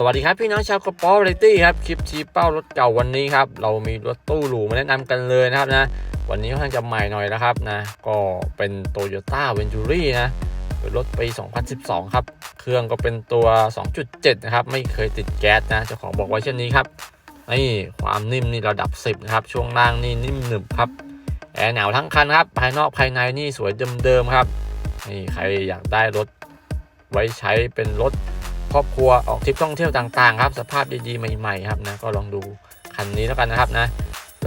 สวัสดีครับพี่น้องชาวกระป๋อเรตี้ครับคลิปชี้เป้ารถเก่าวันนี้ครับเรามีรถตู้หรูมาแนะนำกันเลยนะครับนะวันนี้ค่อนข้างจะใหม่หน่อยนะครับนะก็เป็น Toyota v e n t u r i นะเป็นรถปี 2012 ครับ เครื่องก็เป็นตัว 2.7 นะครับ ไม่เคยติดแก๊สนะเจ้าของบอกไว้เช่นนี้ครับนี่ความนิ่มนี่ระดับ 10 นะครับ ช่วงล่างนี่นิ่มหนึบครับแอร์หนาวทั้งคันครับ ภายนอกภายในนี่สวยเดิมๆครับนี่ใครอยากได้รถไว้ใช้เป็นรถ ครอบครัวออกทริปท่องเที่ยวต่างๆ ครับ สภาพดีๆใหม่ๆครับนะก็ลองดูคันนี้แล้วกันนะครับนะ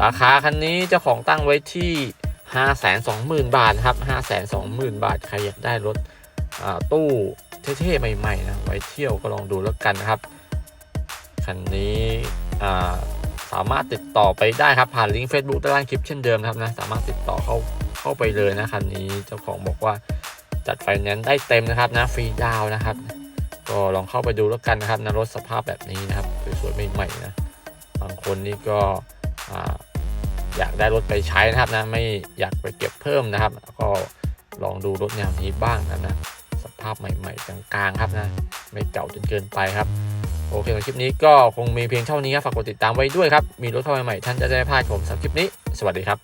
ราคาคันนี้เจ้าของตั้งไว้ที่ 520,000 บาทครับ 520,000 บาท ใครอยากได้รถตู้เท่ๆ ใหม่ๆนะไว้เที่ยวก็ลองดูแล้วกันนะครับ คันนี้สามารถติดต่อไปได้ครับ ผ่านลิงก์ Facebook ใต้ล่างคลิปเช่นเดิมนะครับนะสามารถติดต่อเข้าเข้าไปเลยนะคันนี้เจ้าของบอกว่าจัดไฟแนนซ์ได้เต็มนะครับนะฟรีดาวนะครับ ก็ลองเข้าไปดูแล้วกันนะครับนะรถสภาพแบบนี้นะครับสวยๆใหม่ๆนะบางคนนี่ก็อ่าอยากได้รถไปใช้นะครับนะไม่อยากไปเก็บเพิ่มนะครับ ก็ลองดูรถแนวนี้บ้างนะนะสภาพใหม่ๆกลางๆครับนะไม่เก่าจนเกินไปครับโอเคในคลิปนี้ก็คงมีเพียงเท่านี้ครับฝากกดติดตามไว้ด้วยครับ มีรถเข้ามาใหม่ๆท่านจะได้ไม่พลาดผมสำหรับคลิปนี้ สวัสดีครับ